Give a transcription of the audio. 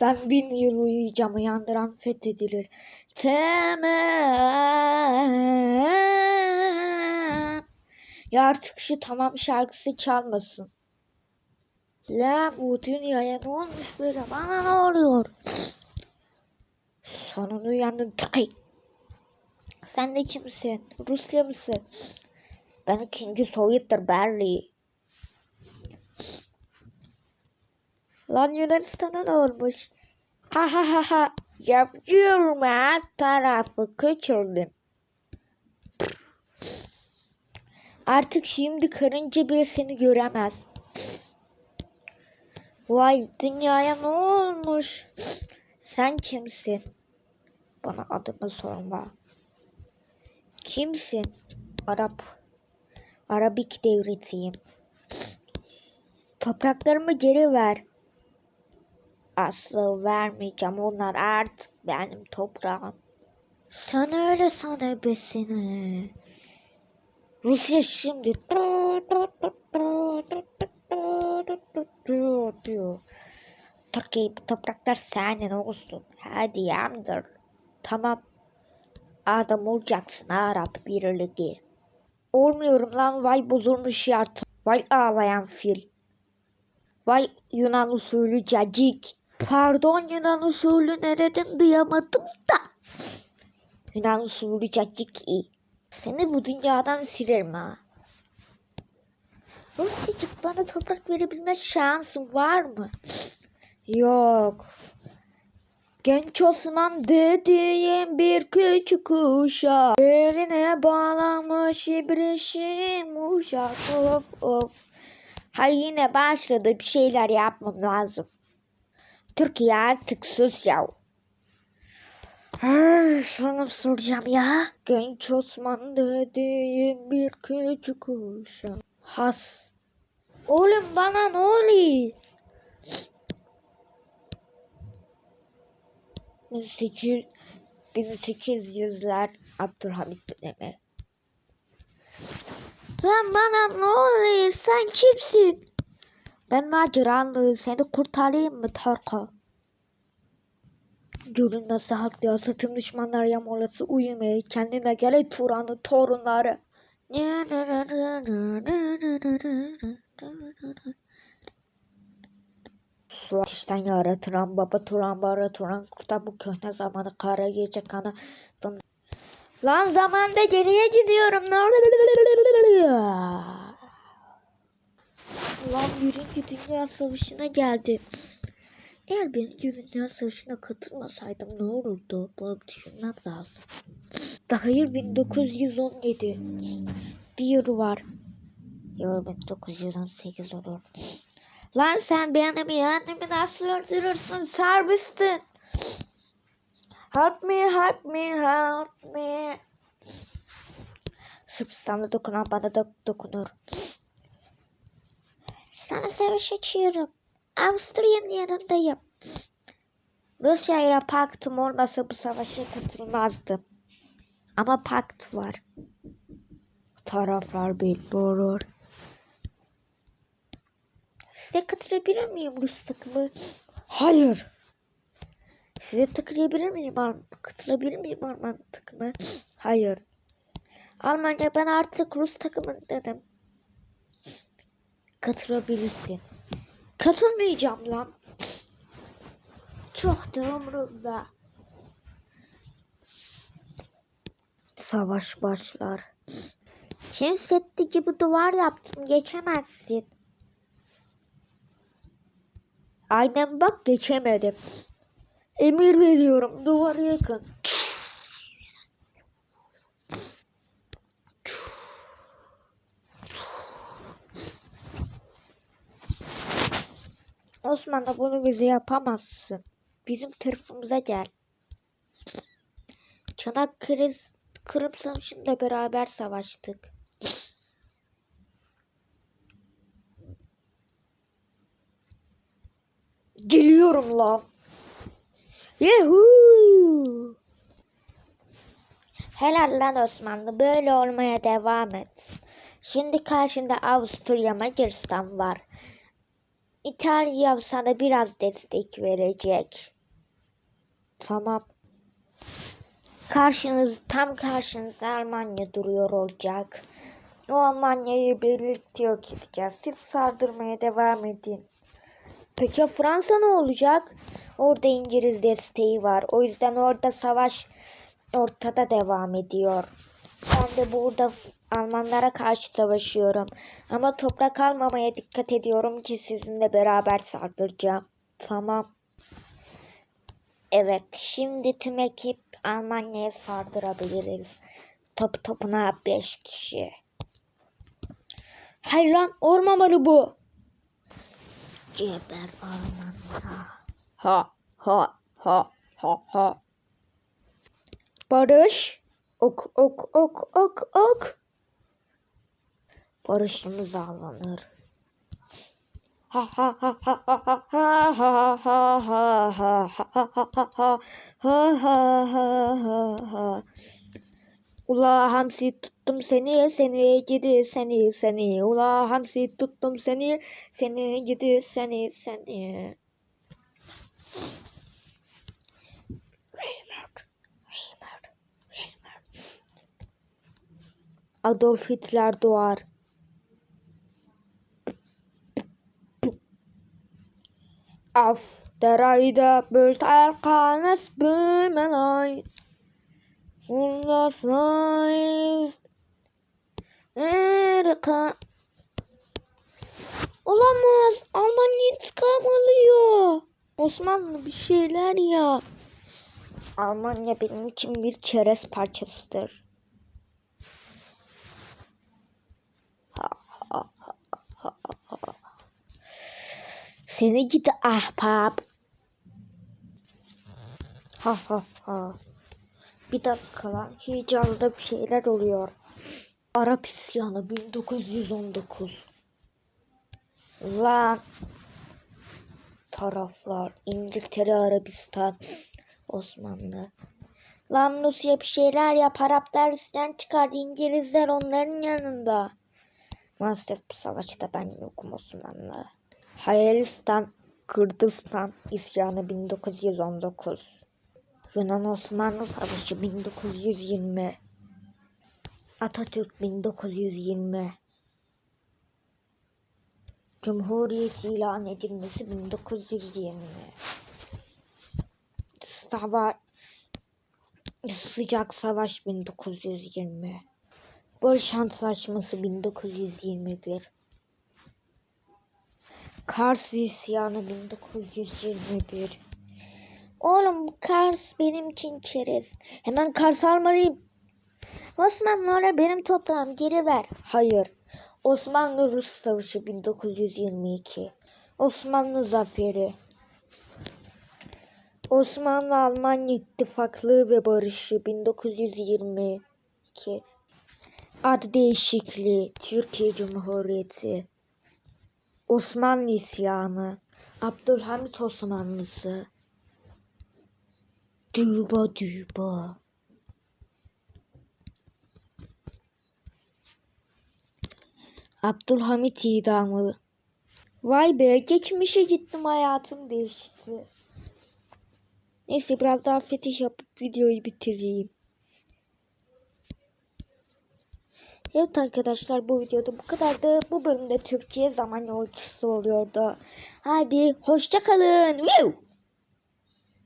Ben bin yıl uyuyacağım uyandıran fethedilir. Tamam. Ya artık şu tamam şarkısı çalmasın. La bu dünyaya ne olmuş böyle bana ne oluyor? Sonunda uyandın Türkiye. Sen de kimsin? Rusya mısın? Ben ikinci Sovyet'tir Berli. Lan Yunanistan'a ne olmuş? Ha ha ha ha. Yapıyorum her tarafı kaçırdım. Artık şimdi karınca bile seni göremez. Vay dünyaya ne olmuş? Sen kimsin? Bana adımı sorma. Kimsin? Arap. Arabik devletiyim. Topraklarımı geri ver. Asla vermeyeceğim. Onlar artık benim toprağım. Sen öyle sana besini. Rusya şimdi Türkiye bu topraklar senin olsun. Hadi yamdır. Tamam. Adam olacaksın Arap birliği. Olmuyorum lan vay bozulmuş yart. Vay ağlayan fil. Vay Yunan usulü cacik. Pardon Yunan usulü ne dedin duyamadım da. Yunan usulü cacik iyi. Seni bu dünyadan silerim ha. Rusyacık bana toprak verebilme şansın var mı? Yok. Genç Osman dediğim bir küçük uşak Eline bağlamış ibrişim uşak of of Ha yine başladı bir şeyler yapmam lazım Türkiye artık sus ya Ay, Sana soracağım ya Genç Osman dediğim bir küçük uşak Has Oğlum bana ne oluyor? 1800 1800'ler Abdülhamit dönemi. Lan bana ne oluyor? Sen kimsin? Ben maceranlı. Seni kurtarayım mı Tarka? Görünmez halk sırtım düşmanlar yamolası uyumaya kendine gele Turan'ın torunları. Su ateşten yaratıran baba Turan bara Turan kurtar bu köhne zamanı kara gelecek ana. Lan zamanda geriye gidiyorum. Ne oluyor? Lan birinci dünya savaşına geldi. Eğer birinci dünya savaşına katılmasaydım ne olurdu? Bunu düşünmem lazım. Hayır 1917. Bir yıl var. Yıl 1918 olur. Lan sen benim yeğenimi nasıl öldürürsün? Serbestin. Help me, help me, help me. Sırbistan'da dokunan bana da dokunur. Sana savaş açıyorum. Avusturya'nın yanındayım. Rusya ile paktım olmasa bu savaşa katılmazdım. Ama pakt var. Taraflar belli olur. Size katılabilir miyim Rus takımı? Hayır. Size takılabilir miyim? Katılabilir miyim Alman takımı? Hayır. Almanya ben artık Rus takımın dedim. Katılabilirsin. Katılmayacağım lan. Çok da umurumda. Savaş başlar. Çin Seddi gibi duvar yaptım. Geçemezsin. Aynen bak geçemedim. Emir veriyorum duvarı yakın. Osman da bunu bize yapamazsın. Bizim tarafımıza gel. Çanakkale Kırım Savaşı'nda beraber savaştık. Geliyorum lan. Yuhuu. Helal lan Osmanlı böyle olmaya devam et. Şimdi karşında Avusturya Macaristan var. İtalya sana biraz destek verecek. Tamam. Karşınız tam karşınızda Almanya duruyor olacak. O Almanya'yı birlikte yok edeceğiz. Siz sardırmaya devam edin. Peki Fransa ne olacak? Orada İngiliz desteği var. O yüzden orada savaş ortada devam ediyor. Ben de burada Almanlara karşı savaşıyorum. Ama toprak almamaya dikkat ediyorum ki sizinle beraber sardıracağım. Tamam. Evet, şimdi tüm ekip Almanya'ya sardırabiliriz. Top topuna 5 kişi. Hayır lan olmamalı bu. Geber Almanya. Ha ha ha ha ha. Barış. Ok ok ok ok ok. Barışımız ağlanır. Ula hamsi tuttum seni, seni gidi seni seni. Ula hamsi tuttum seni, seni gidi seni seni. Adolf Hitler doğar. Auf der Reide bölt Erkanes Böhmelei. Und das heißt Erika. Olamaz. Almanya intikam alıyor. Osmanlı bir şeyler ya. Almanya benim için bir çerez parçasıdır. Seni gidi ahbap. Ha ha ha. Bir dakika lan. Hicaz'da bir şeyler oluyor. Arap isyanı 1919. Lan. Taraflar. İngiltere, Arabistan, Osmanlı. Lan Rusya bir şeyler yap. Araplar isyan çıkardı. İngilizler onların yanında. Maalesef bu savaşta ben yokum Osmanlı. Hayalistan, Kürdistan isyanı 1919. Yunan Osmanlı Savaşı 1920. Atatürk 1920. Cumhuriyet ilan edilmesi 1920. Savaş Sıcak Savaş 1920. Barış Antlaşması 1921. Kars isyanı 1921. Oğlum bu Kars benim için çerez. Hemen Kars almalıyım. Osmanlılara benim toprağım geri ver. Hayır. Osmanlı-Rus Savaşı 1922. Osmanlı Zaferi. Osmanlı-Almanya İttifaklığı ve Barışı 1922. Ad değişikliği Türkiye Cumhuriyeti. Osmanlı isyanı. Abdülhamit Osmanlısı. Düba düba. Abdülhamit idamı. Vay be geçmişe gittim hayatım değişti. Neyse biraz daha fetih yapıp videoyu bitireyim. Evet arkadaşlar bu videoda bu kadardı. Bu bölümde Türkiye zaman yolcusu oluyordu. Hadi hoşça kalın.